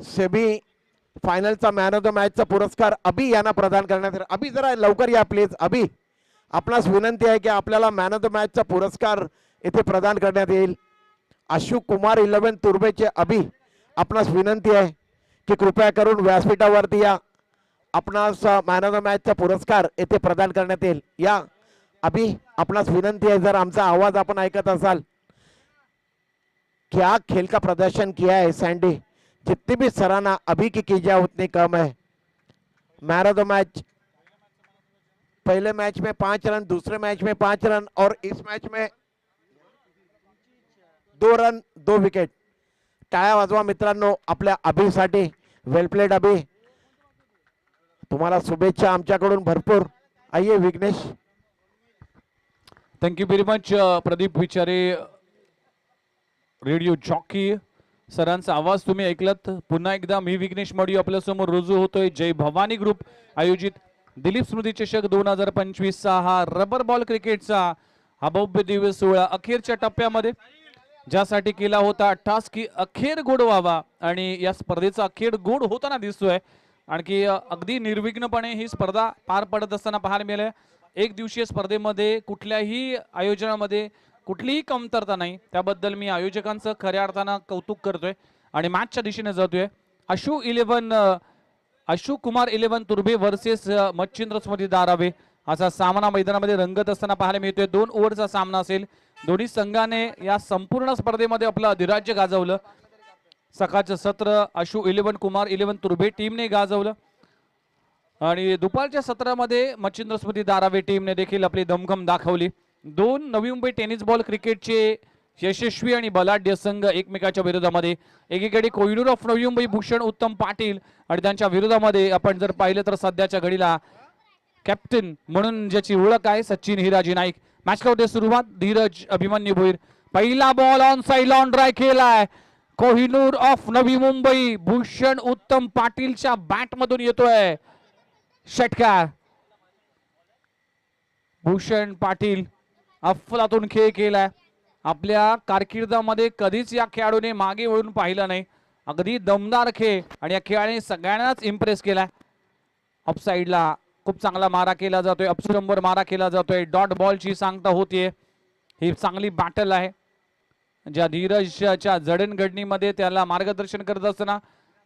Semi फायनलचा man of the मॅचचा पुरस्कार अभि यांना प्रदान करण्यात येईल अभि जरा लवकर या प्लीज अभि आपणास विनंती आहे की आपल्याला मॅन ऑफ द मॅचचा पुरस्कार येथे प्रदान करण्यात येईल. अशोक कुमार इलेव्हन तुर्बेचे अभि आपणास विनंती आहे की कृपया करून व्यासपीठावरती या. आपणास मॅन ऑफ द मॅचचा पुरस्कार येथे प्रदान करण्यात येईल. या. अभि आपणास विनंती आहे जर आमचा आवाज आपण ऐकत असाल. क्या खेल का प्रदर्शन किया है सैंडी जितनी भी सराहना अभी की की जाए, उतनी कम है। मैन ऑफ़ द मैच, पहले मैच में पाँच रन, दूसरे मैच में पाँच रन, और इस मैच में दो रन, दो विकेट। टाळ्या वाजवा मित्रांनो, आपल्या अभिसाठी वेल प्लेड अभि। तुम्हाला शुभेच्छा आमच्याकडून भरपूर। आइए Vighnesh. Thank you very much Pradeep Vichare radio jockey. सरांचा आवाज तुम्ही ऐकलात. पुन्हा एकदा मी विघ्नेश मडी आपल्यासमोर रुजू होतोय. जय भवानी ग्रुप आयोजित दिलीप स्मृती चषक दोन हजार पंचवीसचा हा रबर बॉल क्रिकेटचा हा भव्य दिवस सोहळा अखेरच्या टप्प्यामध्ये ज्यासाठी केला होता टास्की की अखेर गोड व्हावा. आणि या स्पर्धेचा अखेर गोड होताना दिसतोय. आणखी अगदी निर्विघ्नपणे ही स्पर्धा पार पडत असताना पाहायला मिळालं. एक दिवसीय स्पर्धेमध्ये कुठल्याही आयोजनामध्ये कुठलीही कमतरता नाही. त्याबद्दल मी आयोजकांचं खऱ्या अर्थानं कौतुक करतोय आणि मॅचच्या दिशेने जातोय. Ashu eleven Ashu Kumar eleven Turbhe versus Machhindra Smruti Darave असा सामना मैदानामध्ये रंगत असताना पाहायला मिळतोय. दोन ओव्हरचा सामना असेल. दोन्ही संघाने या संपूर्ण स्पर्धेमध्ये आपलं अधिराज्य गाजवलं. सकाळचं सत्र अशू इलेव्हन कुमार इलेव्हन तुर्भे टीमने गाजवलं. आणि दुपारच्या सत्रामध्ये मच्छिंद्र स्मृती दारावे टीमने देखील आपली दमखम दाखवली. दोन नवी मुंबई टेनिस बॉल क्रिकेटचे यशस्वी आणि बलाढ्य संघ एकमेकाच्या विरोधामध्ये. एकीकडे कोहिनूर ऑफ नवी मुंबई भूषण उत्तम पाटील आणि त्यांच्या विरोधामध्ये आपण जर पाहिलं तर सध्याच्या घडीला कॅप्टन म्हणून ज्याची ओळख आहे सचिन हिराजी नाईक. मॅच होते सुरुवात धीरज अभिमन्यू भोईर. पहिला ball on side on drive केलाय. कोहिनूर ऑफ नवी मुंबई भूषण उत्तम पाटीलच्या बॅट मधून येतोय. षटकार. भूषण पाटील अफलातून खेळ केलाय. आपल्या कारकिर्दीमध्ये कधीच या खेळाडूने मागे वळून पाहिलं नाही. अगदी दमदार खेळ आणि या खेळाने सगळ्यांनाच इम्प्रेस केलाय. ऑफसाईडला खूप चांगला मारा केला जातोय. अपस्टंबर मारा केला जातोय. डॉट बॉलची सांगता होतीये. ही चांगली बॅटल आहे. ज्या धीरजच्या जडणघडणीमध्ये त्याला मार्गदर्शन करत असताना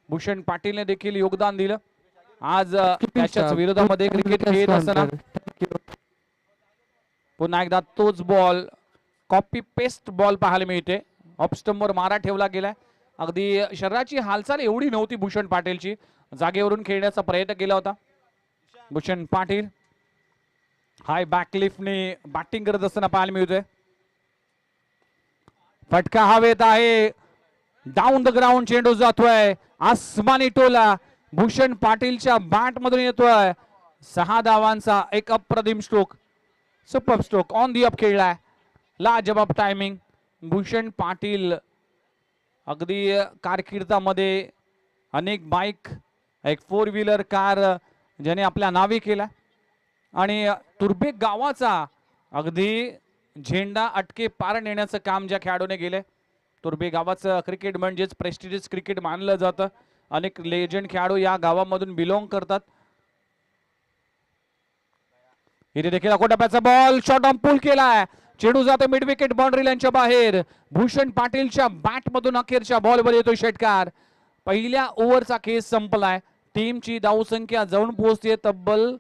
भूषण पाटीलने देखील योगदान दिलं. आज त्याच्याच विरोधामध्ये क्रिकेट खेळत असताना पुन्हा एकदा तोच बॉल कॉपी पेस्ट बॉल पाहायला मिळते. ऑपस्टंबर मारा ठेवला गेलाय. अगदी शरीराची हालचाल एवढी नव्हती भूषण पाटीलची. जागेवरून खेळण्याचा प्रयत्न केला होता. भूषण पाटील. हाय बॅकलिफ्टने बॅटिंग करत असताना पाहायला मिळतोय. फटका हवेत आहे. डाऊन द ग्राउंड चेंडू जातोय. आसमानी टोला भूषण पाटीलच्या बॅट मधून येतोय. सहा धावांचा एक अप्रतिम stroke super stroke on the up खेळलाय. लाजबाब टायमिंग भूषण पाटील अगदी कारकिर्दामध्ये अनेक बाईक एक फोर व्हीलर कार ज्याने आपल्या नावे केला आणि तुर्भे गावाचा अगदी झेंडा अटके पार नेण्याचं काम ज्या खेळाडूने केलंय. तुर्भे गावाचं क्रिकेट म्हणजेच प्रेस्टिजियस क्रिकेट मानलं जातं. अनेक लेजंड खेळाडू या गावामधून बिलॉंग करतात. इथे देखील अकोटप्याचा बॉल शॉर्ट ऑन पुल केलाय. चेडू जातो मिड विकेट बाउंड्री लाईनच्या बाहेर. भूषण पाटीलच्या बॅट मधून अखेरच्या बॉलवर येतो षटकार. पहिल्या ओव्हरचा केस संपलाय. टीमची धावसंख्या जाऊन पोहोचते तब्बल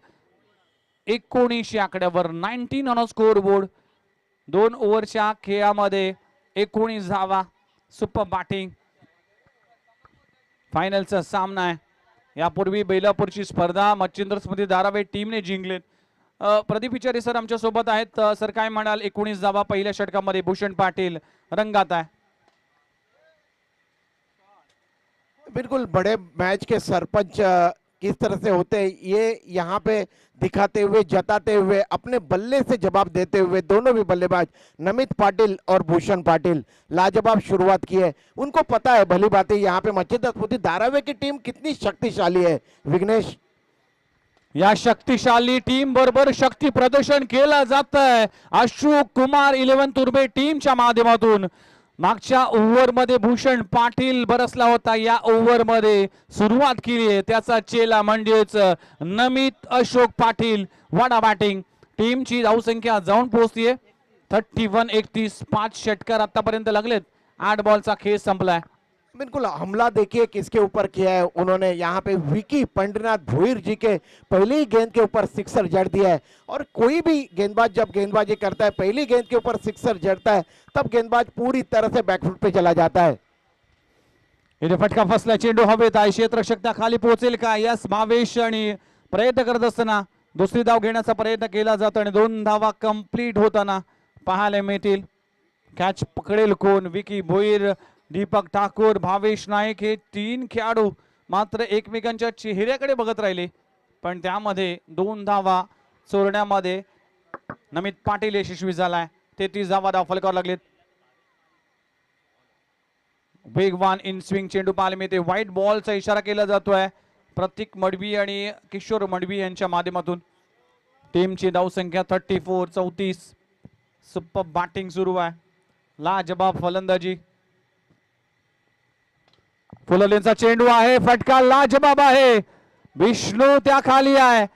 एकोणीसशे आकड्यावर. नाईन्टीन ऑन स्कोर बोर्ड दोन ओव्हरच्या खेळामध्ये एकोणीस धावा. सुपर बॅटिंग फायनलचा सामना आहे. यापूर्वी बैलापूरची स्पर्धा. मच्छिंद्र स्मृती धारावे टीमने जिंकलेत. प्रदीप विचारे सर आमच्या सोबत आहेत. अ, सर काय म्हणाल? एकोणीस धावा पहिल्या षटकामध्ये भूषण पाटील रंगात बिल्कुल बड़े मैच के सरपंच किस तरह से होते हैं ये यहाँ पे दिखाते हुए जताते हुए अपने बल्ले से जवाब देते हुए दोनों भी बल्लेबाज नमित पाटिल और भूषण पाटिल लाजवाब शुरुआत की है। उनको पता है भली बात है यहाँ पे स्मृति धारावे की टीम कितनी शक्तिशाली है। विघ्नेश या शक्तिशाली टीम बरोबर शक्ती प्रदर्शन केलं जात आहे अशोक कुमार इलेव्हन तुर्बे टीमच्या माध्यमातून. मागच्या ओव्हरमध्ये भूषण पाटील बरसला होता. या ओव्हरमध्ये सुरुवात केली आहे. त्याचा चेला म्हणजेच नमित अशोक पाटील. वाडा बॅटिंग टीमची धावसंख्या जाऊन पोहोचतीये. थर्टी वन एकतीस पाच षटकार आतापर्यंत लागलेत. आठ बॉलचा खेळ संपलाय. बिल्कुल, हमला देखिए किसके ऊपर किया है। उन्होंने यहाँ पे विकी पंडनाथ भोईर जी के पहली ही गेंद के ऊपर सिक्सर जड़ दिया है। और कोई भी गेंदबाज जब गेंदबाजी करता है, पहली गेंद के ऊपर सिक्सर जड़ता है, तब गेंदबाज पूरी तरह से बैकफुट पे चला जाता है। इथे फटका फसला, चेंडू हवेत आहे क्षेत्ररक्षक खाली पोहोचेल का, यस आणि प्रयत्न करत दुसरी धाव घेण्याचा प्रयत्न आणि दोन धावा कंप्लीट होताना पाहायला मिळतील. कॅच पकडेल कोण? विकी भोईर दीपक ठाकूर भावेश नाईक हे तीन खेळाडू मात्र एकमेकांच्या चेहऱ्याकडे बघत राहिले. पण त्यामध्ये दोन धावा चोरण्यामध्ये नमित पाटील यशस्वी झालाय. तेहतीस धावा दाखल करावं लागलेत. वेगवान इन स्विंग चेंडू पाहायला मिळते. व्हाईट बॉलचा इशारा केला जातोय. प्रतीक मडवी आणि किशोर मडवी यांच्या माध्यमातून. टीमची धावसंख्या थर्टी फोर चौतीस. सुपर बॅटिंग सुरू आहे. लाजबाब फलंदाजी. फुललेंचा चेंडू आहे फटका लाजबाब आहे. विष्णू त्या खाली आहे.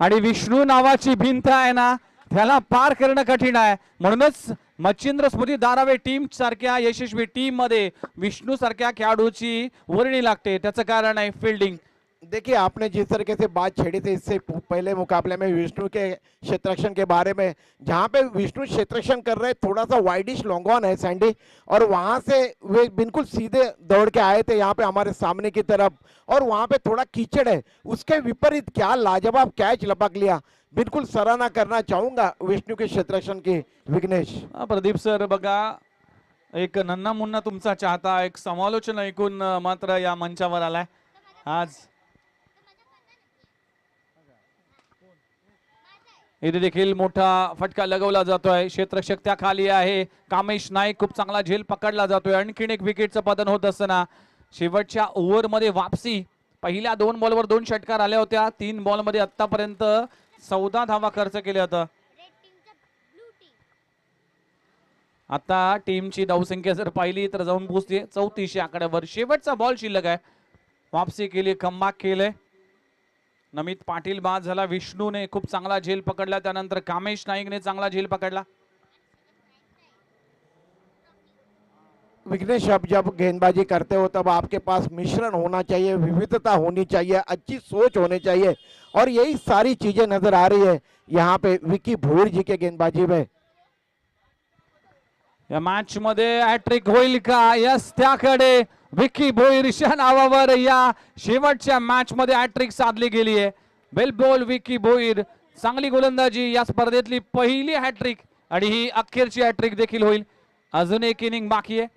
आणि विष्णू नावाची भिंत आहे ना त्याला पार करणं कठीण आहे. म्हणूनच मच्छिंद्र स्मृती दारावे टीम सारख्या यशस्वी टीममध्ये विष्णू सारख्या खेळाडूची वर्णी लागते. त्याचं कारण आहे फिल्डिंग देखिए, आपने जिस तरीके से बात छेड़ी थी, इससे पहले मुकाबले में विष्णु के क्षेत्ररक्षण के बारे में, जहाँ पे विष्णु क्षेत्ररक्षण कर रहे थोड़ा सा वाइडिश लॉन्ग ऑन है सैंडी और वहाँ से वे बिल्कुल सीधे दौड़ के आए थे, यहाँ पे हमारे सामने की तरफ़, और वहाँ पे थोड़ा कीचड़ है। उसके विपरीत क्या लाजवाब कैच लपक लिया। बिल्कुल सराहना करना चाहूँगा विष्णु के क्षेत्ररक्षण की, विघ्नेश। प्रदीप सर बगा एक नन्ना मुन्ना तुमचा चाहता, एक समालोचन ऐकून मात्र या मंचावर आज? इथे देखील मोठा फटका लगवला जातोय. क्षेत्रक्षक त्या खाली आहे. कामेश नाईक खूप चांगला झेल पकडला जातोय. आणखीन एक विकेटचं पतन होत असताना शेवटच्या ओव्हरमध्ये वापसी. पहिल्या दोन बॉलवर दोन षटकार आल्या होत्या. तीन बॉलमध्ये आत्तापर्यंत आतापर्यंत चौदा धावा खर्च केल्या होता आता टीमची धावसंख्या जर पाहिली तर जाऊन पोहोचते. चौतीसशे आकड्यावर. शेवटचा बॉल शिल्लक आहे. वापसी केली कमबॅक केलंय. नमित पाटील बाद झाला. विष्णूने खूप चांगला झेल पकडला. त्यानंतर कामेश नाईकने चांगला झेल पकडला. विघ्नेश अब जब गेंदबाजी करते हो तब आपके पास मिश्रण होना चाहिए विविधता होनी चाहिए अच्छी सोच होनी चाहिए और यही सारी चीजें नजर आ रही है यहाँ पे विकी भोईर जी के गेंदबाजी में। या मॅच मध्ये हॅट्रिक होईल का? यस त्याकडे विकी भोईरच्या नावावर या शेवटच्या मॅच मध्ये हॅट्रिक साधली गेली आहे. बेल बॉल विकी भोईर. चांगली गोलंदाजी या स्पर्धेतली पहिली हॅट्रिक आणि ही अखेरची हॅट्रिक देखील होईल. अजून एक इनिंग बाकी आहे.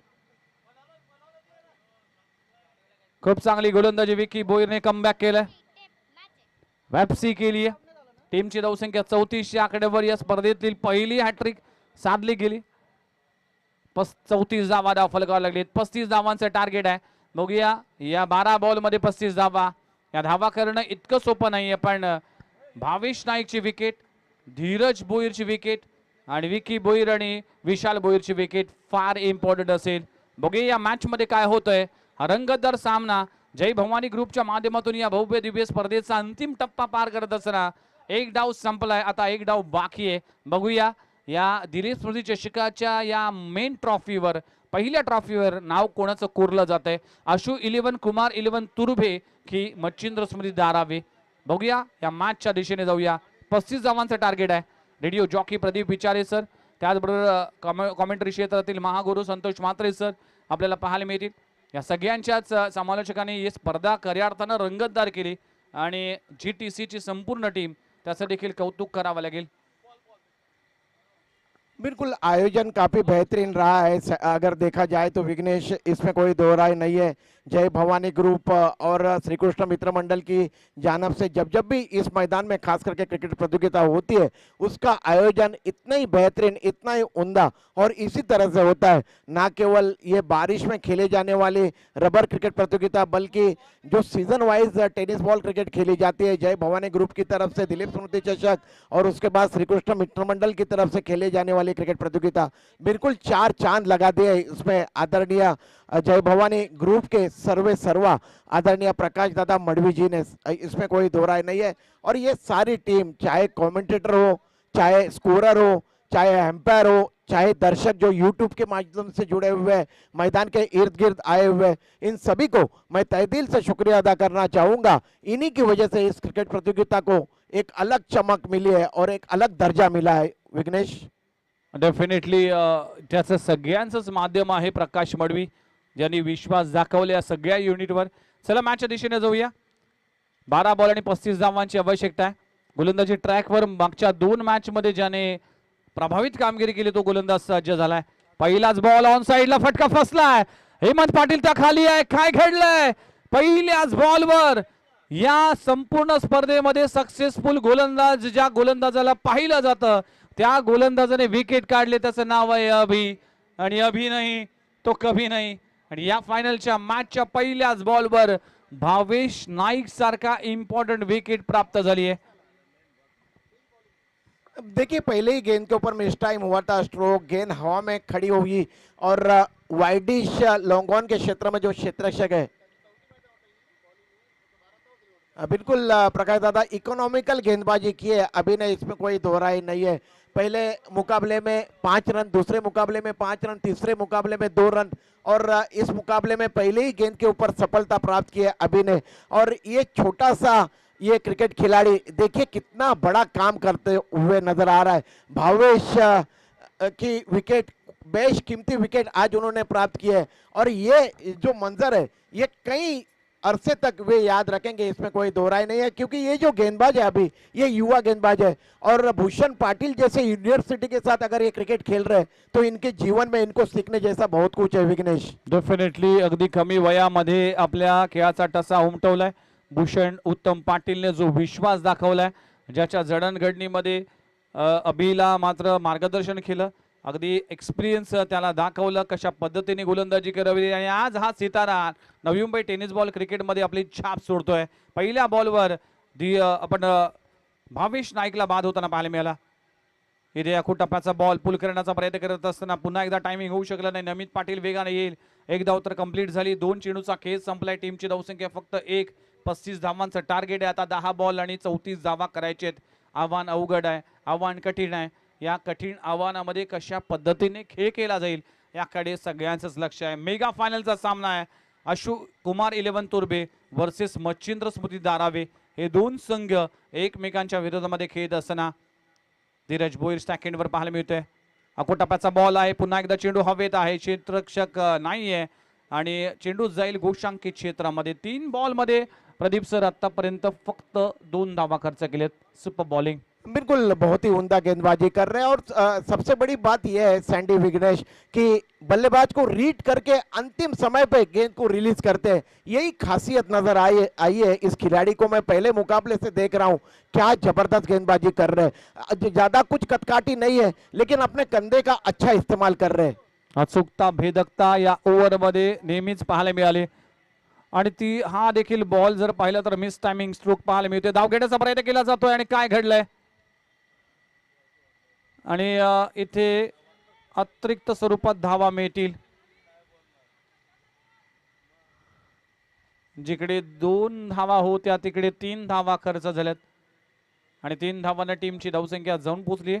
खूप चांगली गोलंदाजी विकी भोईरने कमबॅक केलंय. वॅप्सी केली आहे. टीमची धावसंख्या चौतीसशे आकड्यावर या स्पर्धेतील पहिली हॅट्रिक साधली गेली. पस चौतीस धावा धाव फलकावर लागलीत. पस्तीस धावांचं टार्गेट आहे. बघूया या बारा बॉलमध्ये पस्तीस धावा. या धावा करणं इतकं सोपं नाही आहे पण भावेश नाईकची विकेट धीरज बोईरची विकेट आणि विकी बोईर आणि विशाल बोईरची विकेट फार इम्पॉर्टंट असेल. बघूया या मॅचमध्ये काय होतंय. हा रंगतदार सामना जय भवानी ग्रुपच्या माध्यमातून या भव्य दिव्य स्पर्धेचा अंतिम टप्पा पार करत असताना एक डाव संपलाय. आता एक डाव बाकी आहे. बघूया या दिलीप स्मृती चषकाच्या या मेन ट्रॉफीवर पहिल्या ट्रॉफीवर नाव कोणाचं कोरलं जात आहे आशू इलेव्हन कुमार इलेव्हन तुरुभे की मच्छिंद्र स्मृती दारावे बघूया या मॅचच्या दिशेने जाऊया. पस्तीस धावांचं टार्गेट आहे. Radio jockey Pradeep Vichare sir त्याचबरोबर कॉमेंटरी क्षेत्रातील महागुरु संतोष म्हात्रे सर आपल्याला पाहायला मिळतील. या सगळ्यांच्याच समालोचकांनी ही स्पर्धा खऱ्या अर्थानं रंगतदार केली आणि जी टी सीची संपूर्ण टीम त्याचं देखील कौतुक करावं लागेल. बिल्कुल आयोजन काफी बेहतरीन रहा है। अगर देखा जाए तो विघ्नेश इसमें कोई दो राय नहीं है। जय भवानी ग्रुप और श्री कृष्ण मित्र मंडल की जानब से जब जब भी इस मैदान में खास करके क्रिकेट प्रतियोगिता होती है, उसका आयोजन इतना ही बेहतरीन, इतना ही उमदा और इसी तरह से होता है। ना केवल ये बारिश में खेले जाने वाली रबर क्रिकेट प्रतियोगिता, बल्कि जो season wise tennis ball cricket खेली जाती है, जय भवानी ग्रुप की तरफ़ से दिलीप स्मृति चषक और उसके बाद श्री कृष्ण मित्र मंडल की तरफ़ से खेले जाने वाली क्रिकेट प्रतियोगिता। बिल्कुल चार चाँद लगा दिए इसमें आदरणीय जय भवानी ग्रुप के सर्वे सर्वा आदरणीय प्रकाश दादा मडवी जी ने इसमें कोई दो नहीं है। और ये सारी टीम, चाहे कमेंटेटर हो, चाहे स्कोरर हो, चाहे एम्पायर हो, चाहे दर्शक जो यूट्यूब के माध्यम से जुड़े हुए हैं, मैदान के इर्द गिर्द आए हुए इन सभी को मैं तय दिल से शुक्रिया अदा करना चाहूँगा। इन्हीं की वजह से इस क्रिकेट प्रतियोगिता को एक अलग चमक मिली है और एक अलग दर्जा मिला है। विघ्नेश? डेफिनेटली त्याचं माध्यम आहे प्रकाश मडवी ज्यांनी विश्वास दाखवले या सगळ्या युनिटवर. चला मॅचच्या दिशेने जाऊया. बारा बॉल आणि पस्तीस धावांची आवश्यकता आहे. गोलंदाजी ट्रॅकवर मागच्या दोन मॅचमध्ये ज्याने प्रभावित कामगिरी केली तो गोलंदाज सज्ज झालाय. पहिलाच बॉल ऑन साईडला फटका फसलाय. हेमंत पाटील त्या खाली आहे. काय घडलंय? पहिल्याच बॉलवर या संपूर्ण स्पर्धेमध्ये सक्सेसफुल गोलंदाज ज्या गोलंदाजाला पाहिलं जातं त्या गोलंदाजाने विकेट काढले. त्याचं नाव आहे अभि. आणि अभि नाही तो कभी नाही. या फायनलच्या मॅचच्या पहिल्याच बॉलवर भावेश नाईक सारखा इम्पॉर्टंट विकेट प्राप्त देखिए, पहले ही गेंद के ऊपर मिस टाइम हुआ था स्ट्रोक गेंद हवा में खड़ी होगी और वाइडिश लॉन्गॉन के क्षेत्र में जो क्षेत्ररक्षक है। बिल्कुल प्रकाश दादा इकोनॉमिकल गेंदबाजी की है। अभी ने इसमें कोई दोहराई नहीं है। पहले मुकाबले में पाँच रन, दूसरे मुकाबले में पाँच रन, तीसरे मुकाबले में दो रन और इस मुकाबले में पहले ही गेंद के ऊपर सफलता प्राप्त की है अभी ने और ये छोटा सा ये क्रिकेट खिलाड़ी, देखिए कितना बड़ा काम करते हुए नज़र आ रहा है। भावेश की विकेट बेश कीमती विकेट आज उन्होंने प्राप्त की है। और ये जो मंजर है, ये कई अरसे तक वे याद रखेंगे इसमें कोई दो राय नहीं है क्योंकि ये जो गेंदबाज है अभी ये युवा गेंदबाज है। और भूषण पाटिल जैसे यूनिवर्सिटी के साथ अगर ये क्रिकेट खेल रहे हैं तो इनके जीवन में इनको सीखने जैसा बहुत कुछ है विघ्नेश। डेफिनेटली अगदी कमी वयामध्ये आपल्या खेळाचा टसा उमटवलाय. भूषण उत्तम पाटीलने जो विश्वास दाखवलाय ज्याच्या जडणघडणीमध्ये अ, अभिला मात्र मार्गदर्शन केलं. अगदी एक्सपिरियन्स त्याला दाखवलं कशा पद्धतीने गोलंदाजी करावी. आणि आज हा सितारा नवी मुंबई टेनिस बॉल क्रिकेटमध्ये आपली छाप सोडतोय. पहिल्या बॉलवर दी आपण भावेश नाईकला बाद होताना पाहायला मिळाला. इथे या टप्प्याचा बॉल पुल करण्याचा प्रयत्न करत असताना पुन्हा एकदा टायमिंग होऊ शकलं नाही. नमित पाटील वेगाने येईल. एक धाव तर कंप्लीट झाली. दोन चेंडूचा खेळ संपलाय. टीमची धावसंख्या फक्त एक. पस्तीस धावांचं टार्गेट आहे. आता दहा बॉल आणि चौतीस धावा करायचे आहेत आव्हान अवघड आहे. आव्हान कठीण आहे. या कठीण आव्हानामध्ये कशा पद्धतीने खेळ केला जाईल याकडे सगळ्यांचंच लक्ष आहे. मेगा फायनलचा सामना आहे. अशु कुमार इलेव्हन तुर्बे वर्सेस मच्छिंद्र स्मृती दारावे हे दोन संघ एकमेकांच्या विरोधामध्ये खेळत असताना धीरज बोईर स्टॅकेंडवर पाहायला मिळतोय. अकोटप्प्याचा बॉल आहे. पुन्हा एकदा चेंडू हवेत आहे. क्षेत्ररक्षक नाही आहे आणि चेंडू जाईल गोशांकित क्षेत्रामध्ये. तीन बॉलमध्ये प्रदीप सर आत्तापर्यंत फक्त दोन धावा खर्च केलेत. सुपर बॉलिंग बिल्कुल बहुत ही उमदा गेंदबाजी कर रहे हैं और सबसे बड़ी बात यह है, सैंडी विघ्नेश, कि बल्लेबाज को रीड करके अंतिम समय पे गेंद को रिलीज़ करते हैं। यही खासियत नज़र आई आई है इस खिलाड़ी को। मैं पहले मुकाबले से देख रहा हूँ, क्या ज़बरदस्त गेंदबाजी कर रहे हैं। ज़्यादा कुछ कटकाटी नहीं है, लेकिन अपने कंधे का अच्छा इस्तेमाल कर रहे हैं। अचूकता, भेदकता या ओव्हरमध्ये नेहमीच पाहायला मिळाली. आणि ती, हा देखील बॉल जर पाहिला तर मिस टायमिंग स्ट्रोक पाहायला मिळते. धाव घेण्याचा प्रयत्न केला जातोय आणि काय घडलंय? आणि इथे अतिरिक्त स्वरूपात धावा मिळतील. जिकडे दोन धावा होत्या तिकडे तीन धावा खर्च झाल्यात. आणि तीन धावांना टीमची धावसंख्या जाऊन पोचली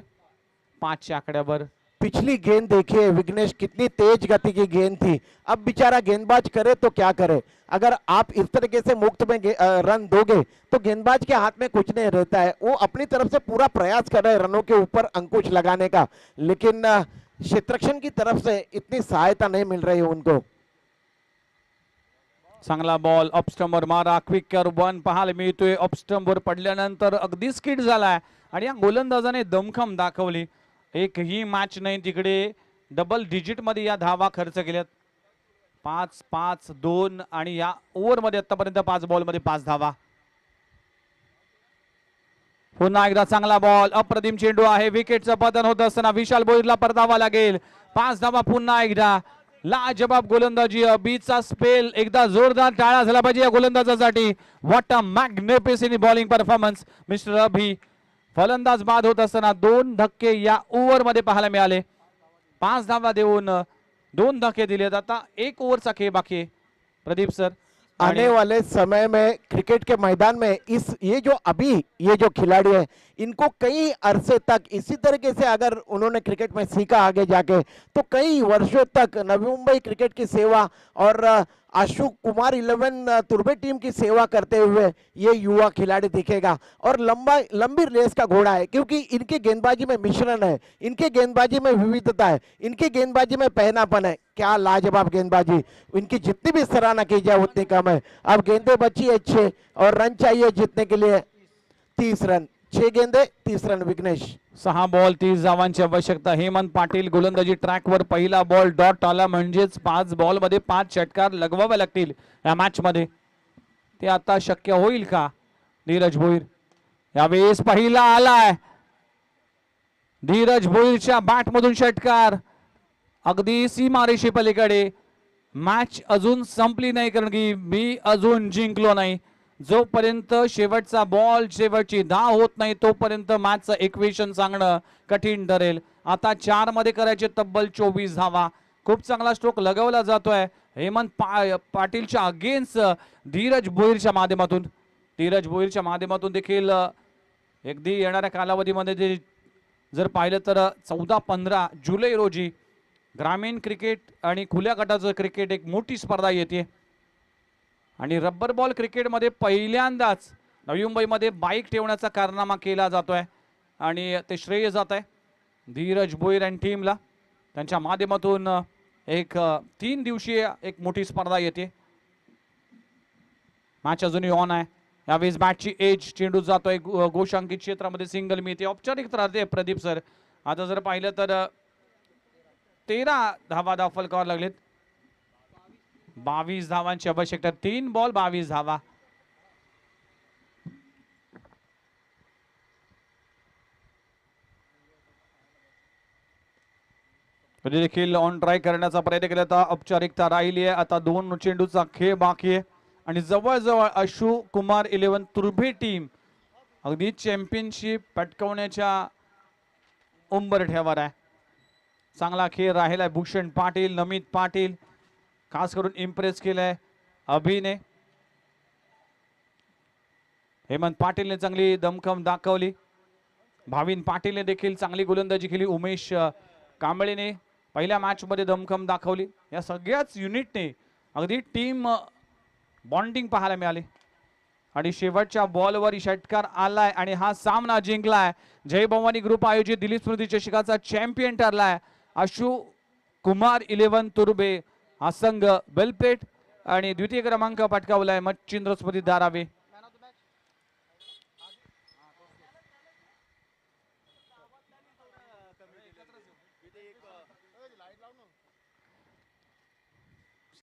पाचच्या आकड्यावर. पिछली गेंद देखिए, विघ्नेश, कितनी तेज गति की गेंद थी। अब बेचारा गेंदबाज करे तो क्या करे? अगर आप इस तरीके से मुक्त में रन दोगे तो गेंदबाज के हाथ में कुछ नहीं रहता है। वो अपनी तरफ़ से पूरा प्रयास कर रहे हैं रनों के ऊपर अंकुश लगाने का। लेकिन क्षेत्ररक्षण की तरफ़ से इतनी सहायता नहीं मिल रही उनको। चांगला बॉल अपस्टमवर मारा क्विकर वन पाहायला मिळतोय अपस्टमवर पडल्यानंतर अगदी स्किड झालाय. आणि या दमखम दाखवली. एकही मॅच नाही तिकडे डबल डिजिटमध्ये या धावा खर्च केल्यात. पाच पाच दोन आणि या ओव्हरमध्ये आतापर्यंत पाच बॉलमध्ये पाच धावा. पुन्हा एकदा चांगला बॉल अप्रतिम चेंडू आहे. विकेटचं पतन होत असताना विशाल बोईरला परतावा लागेल. पाच धावा पुन्हा एकदा. लाजबाब गोलंदाजी. बीचा स्पेल एकदा जोरदार टाळा झाला पाहिजे या गोलंदाजासाठी. What a magnificent bowling performance mister Abhi. फलंदाज बाद होत असताना दोन धक्के या ओव्हरमध्ये पाहायला मिळाले. पाच धावा देऊन दोन धक्के दिलेत आता एक ओव्हरचा खेळ बाकी आहे. प्रदीप सर आने वाले समय में क्रिकेट के मैदान में इस ये जो अभी ये जो खिलाड़ी है इनको कई अरसे तक इसी तरीके से अगर उन्होंने क्रिकेट में सीखा आगे जाके तो कई वर्षों तक नवी मुंबई क्रिकेट की सेवा और अ, आशु कुमार इलेवन तुर्बे टीम की सेवा करते हुए ये युवा खिलाड़ी दिखेगा। और लंबा लंबी रेस का घोड़ा है क्योंकि इनके गेंदबाजी में मिश्रण है इनके गेंदबाजी में विविधता है इनके गेंदबाजी में पहनापन है। क्या लाजवाब गेंदबाजी। इनकी जितनी भी सराहना की जाए उतनी कम है। अब गेंदे बची है और रन चाहिए जीतने के लिए तीस रन। छे गेंदे तीस रन विघ्नेश. सहा बॉल तीस धावांची आवश्यकता. हेमंत पाटील गोलंदाजी ट्रॅकवर पहिला बॉल डॉट आला म्हणजेच पाच बॉलमध्ये पाच षटकार लगवावे लागतील या मॅच मध्ये ते आता शक्य होईल का? धीरज भोईर. यावेळेस पहिला आलाय. धीरज भोईरच्या बॅट मधून षटकार. अगदी सीमारेषे पलीकडे मॅच अजून संपली नाही कारण की मी अजून जिंकलो नाही. जोपर्यंत शेवटचा बॉल शेवटची दहा होत नाही तोपर्यंत मॅचचं इक्वेशन सांगणं कठीण ठरेल. आता चारमध्ये करायचे तब्बल चोवीस धावा खूप चांगला स्ट्रोक लगवला जातोय. हेमंत पा पाटीलच्या अगेन्स्ट धीरज भोईरच्या माध्यमातून. धीरज भोईरच्या माध्यमातून देखील अगदी येणाऱ्या कालावधीमध्ये जे जर पाहिलं तर चौदा पंधरा जुलै रोजी ग्रामीण क्रिकेट आणि खुल्या गटाचं क्रिकेट एक मोठी स्पर्धा येते. आणि रब्बर बॉल क्रिकेटमध्ये पहिल्यांदाच नवी मुंबईमध्ये बाईक ठेवण्याचा कारनामा केला जातो आहे आणि ते श्रेय जात आहे धीरज बोईर आणि टीमला त्यांच्या माध्यमातून एक तीन दिवसीय एक मोठी स्पर्धा येते. मॅच अजूनही ऑन आहे. यावेळेस बॅटची एज चेंडू जातोय. गो- गोशांकित क्षेत्रामध्ये सिंगल मिळते. औपचारिक राहते प्रदीप सर आता जर पाहिलं तर तेरा धावा धाव करावं लागलेत. बावीस धावांची आवश्यकता तीन बॉल बावीस धावा. म्हणजे देखील ऑन ट्राय करण्याचा प्रयत्न केला तर औपचारिकता राहिली आहे. आता दोन चेंडूचा खेळ बाकी आहे. आणि जवळजवळ अशू कुमार इलेव्हन तुर्भे टीम अगदी चॅम्पियनशिप पटकवण्याच्या उंबरठ्यावर आहे. चांगला खेळ राहिलाय. भूषण पाटील नमित पाटील खास करून इम्प्रेस केलाय अभिने. हेमंत पाटीलने चांगली दमखम दाखवली. भाविन पाटीलने देखील चांगली गोलंदाजी केली. उमेश कांबळेने पहिल्या मॅचमध्ये दमखम दाखवली. या सगळ्याच युनिटने अगदी टीम बॉन्डिंग पाहायला मिळाली. आणि शेवटच्या बॉलवर षटकार आलाय आणि हा सामना जिंकलाय. जय भवानी ग्रुप आयोजित दिलीप स्मृती चषकाचा चॅम्पियन ठरलाय. अशु कुमार इलेव्हन तुर्बे हा संघ बेलपेट आणि द्वितीय क्रमांक पटकावलाय मच्छिंद्र स्मृती धारावे